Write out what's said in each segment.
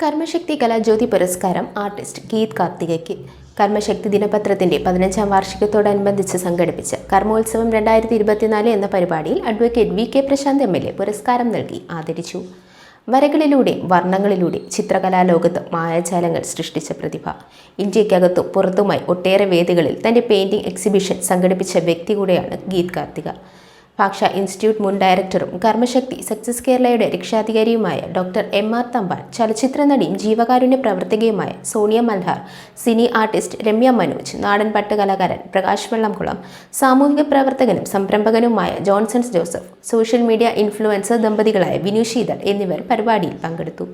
കർമ്മശക്തി കലാജ്യോതി പുരസ്കാരം ആർട്ടിസ്റ്റ് ഗീത് കാർത്തികയ്ക്ക്. കർമ്മശക്തി ദിനപത്രത്തിന്റെ പതിനഞ്ചാം വാർഷികത്തോടനുബന്ധിച്ച് സംഘടിപ്പിച്ച കർമ്മോത്സവം രണ്ടായിരത്തി ഇരുപത്തിനാല് എന്ന പരിപാടിയിൽ advocate V K Prashanth M L A പുരസ്കാരം നൽകി ആദരിച്ചു. വരകളിലൂടെ വർണങ്ങളിലൂടെ ചിത്രകലാലോകത്ത് മായാജാലങ്ങൾ സൃഷ്ടിച്ച പ്രതിഭ. ഇന്ത്യക്കകത്തും പുറത്തുമായി ഒട്ടേറെ വേദികളിൽ തന്റെ പെയിന്റിംഗ് എക്സിബിഷൻ സംഘടിപ്പിച്ച വ്യക്തി കൂടെയാണ് ഗീത് കാർത്തിക. ഭാഷ ഇൻസ്റ്റിറ്റ്യൂട്ട് മുൻ ഡയറക്ടറും കർമ്മശക്തി സക്സസ് കേരളയുടെ രക്ഷാധികാരിയുമായ ഡോക്ടർ എം ആർ തമ്പാൻ ചലച്ചിത്ര നടിയും ജീവകാരുണ്യ പ്രവർത്തകയുമായ സോണിയ മൽഹാർ സിനി ആർട്ടിസ്റ്റ് രമ്യ മനോജ് നാടൻ പട്ടുകലാകാരൻ പ്രകാശ് വെള്ളംകുളം സാമൂഹിക പ്രവർത്തകനും സംരംഭകനുമായ Johnsons Joseph social media influencer ദമ്പതികളായ Vinu Sheethal എന്നിവർ പരിപാടിയിൽ പങ്കെടുത്തു.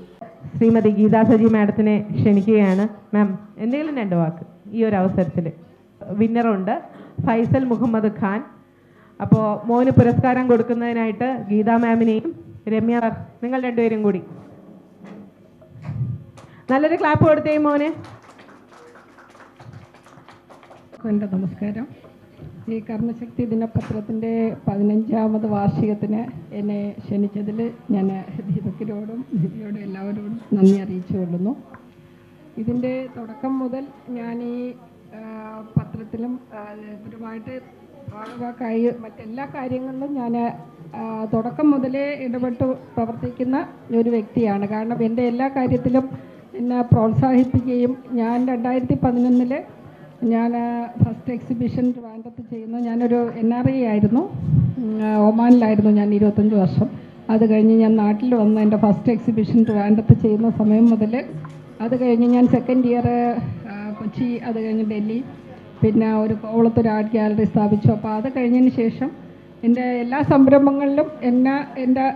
ശ്രീമതി ഗീതാ സജി മാഡത്തിനെ ക്ഷണിക്കുകയാണ്. മാം എന്തെങ്കിലും രണ്ട് വാക്ക് ഈ ഒരു അവസരത്തിൽ വിന്നറുണ്ട് ഫൈസൽ മുഹമ്മദ് ഖാൻ അപ്പോൾ മോന് പുരസ്കാരം കൊടുക്കുന്നതിനായിട്ട് ഗീതാ മാമിനെയും രമ്യ നിങ്ങൾ രണ്ടുപേരും കൂടി. നല്ലൊരു ക്ലാപ്പ് കൊടുത്തേ മോനെ. എന്റെ നമസ്കാരം. ഈ കർമ്മശക്തി ദിനപത്രത്തിന്റെ പതിനഞ്ചാമത് വാർഷികത്തിന് എന്നെ ക്ഷണിച്ചതിൽ ഞാൻ ദീപക്കിനോടും ദീപയോടും എല്ലാവരോടും നന്ദി അറിയിച്ചു കൊള്ളുന്നു. ഇതിന്റെ തുടക്കം മുതൽ ഞാൻ ഈ പത്രത്തിലും ഇവരുമായിട്ട് ഭാഗവാക്കായി മറ്റെല്ലാ കാര്യങ്ങളിലും ഞാൻ തുടക്കം മുതലേ ഇടപെട്ട് പ്രവർത്തിക്കുന്ന ഒരു വ്യക്തിയാണ്. കാരണം എന്റെ എല്ലാ കാര്യത്തിലും എന്നെ പ്രോത്സാഹിപ്പിക്കുകയും ഞാൻ രണ്ടായിരത്തി പതിനൊന്നിൽ ഞാൻ ഫസ്റ്റ് എക്സിബിഷൻ ട്രിവാൻഡ്രത്ത് ചെയ്യുന്നു ഞാനൊരു എൻ ആർ ഐ ആയിരുന്നു. ഒമാനിലായിരുന്നു ഞാൻ ഇരുപത്തഞ്ച് വർഷം. അത് കഴിഞ്ഞ് ഞാൻ നാട്ടിൽ വന്ന് എന്റെ ഫസ്റ്റ് എക്സിബിഷൻ ട്രിവാൻഡ്രത്ത് ചെയ്യുന്ന സമയം മുതൽ അത് കഴിഞ്ഞ് ഞാൻ സെക്കൻഡ് ഇയർ കൊച്ചി അത് കഴിഞ്ഞ് ഡൽഹി പിന്നെ ഒരു ഓളത്തൊരു ആർട്ട് ഗാലറി സ്ഥാപിച്ചു. അപ്പോൾ അത് കഴിഞ്ഞതിന് ശേഷം എന്റെ എല്ലാ സംരംഭങ്ങളിലും എന്നെ എന്റെ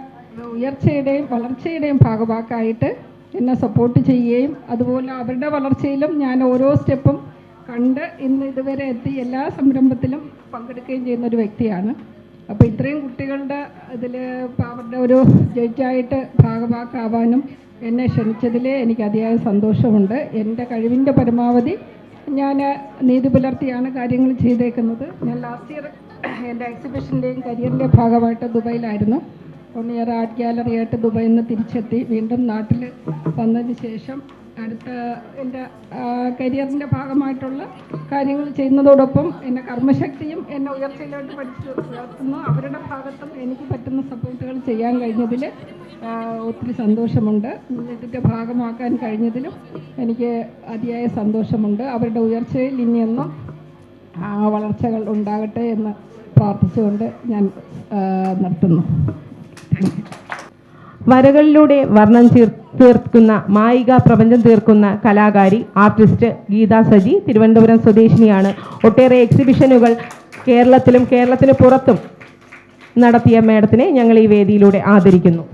ഉയർച്ചയുടെയും വളർച്ചയുടെയും ഭാഗമാക്കായിട്ട് എന്നെ സപ്പോർട്ട് ചെയ്യുകയും അതുപോലെ അവരുടെ വളർച്ചയിലും ഞാൻ ഓരോ സ്റ്റെപ്പും കണ്ട് ഇന്ന് ഇതുവരെ എത്തി എല്ലാ സംരംഭത്തിലും പങ്കെടുക്കുകയും ചെയ്യുന്ന ഒരു വ്യക്തിയാണ്. അപ്പോൾ ഇത്രയും കുട്ടികളുടെ ഇതിൽ അവരുടെ ഒരു ജഡ്ജായിട്ട് ഭാഗഭാക്കാവാനും എന്നെ ക്ഷണിച്ചതിൽ എനിക്ക് അതിയായ സന്തോഷമുണ്ട്. എന്റെ കഴിവിന്റെ പരമാവധി ഞാൻ നീതി പുലർത്തിയാണ് കാര്യങ്ങൾ ചെയ്തേക്കുന്നത്. ഞാൻ ലാസ്റ്റ് ഇയർ എന്റെ എക്സിബിഷന്റെയും കരിയറിന്റെ ഭാഗമായിട്ട് ദുബൈയിലായിരുന്നു. വൺ ഇയർ ആർട്ട് ഗാലറി ആയിട്ട് ദുബൈയിൽ നിന്ന് തിരിച്ചെത്തി. വീണ്ടും നാട്ടിൽ വന്നതിന് ശേഷം അടുത്ത എന്റെ കരിയറിന്റെ ഭാഗമായിട്ടുള്ള കാര്യങ്ങൾ ചെയ്യുന്നതോടൊപ്പം എന്റെ കർമ്മശക്തിയും എന്നെ ഉയർച്ചയിലോട്ട് പഠിച്ചു ഉയർത്തുന്നു. അവരുടെ ഭാഗത്തും എനിക്ക് പറ്റുന്ന സപ്പോർട്ടുകൾ ചെയ്യാൻ കഴിഞ്ഞതിൽ ഒത്തിരി സന്തോഷമുണ്ട്. ഇതിന്റെ ഭാഗമാക്കാൻ കഴിഞ്ഞതിലും എനിക്ക് അതിയായ സന്തോഷമുണ്ട്. അവരുടെ ഉയർച്ചയിൽ ഇനിയൊന്നും വളർച്ചകൾ ഉണ്ടാകട്ടെ എന്ന് പ്രാർത്ഥിച്ചുകൊണ്ട് ഞാൻ നിർത്തുന്നു. വരകളിലൂടെ വർണം തീർക്കുന്ന മായിക പ്രപഞ്ചം തീർക്കുന്ന കലാകാരി ആർട്ടിസ്റ്റ് ഗീതാ സജി തിരുവനന്തപുരം സ്വദേശിനിയാണ്. ഒട്ടേറെ എക്സിബിഷനുകൾ കേരളത്തിലും കേരളത്തിന് പുറത്തും നടത്തിയ മേഡത്തിനെ ഞങ്ങൾ ഈ വേദിയിലൂടെ ആദരിക്കുന്നു.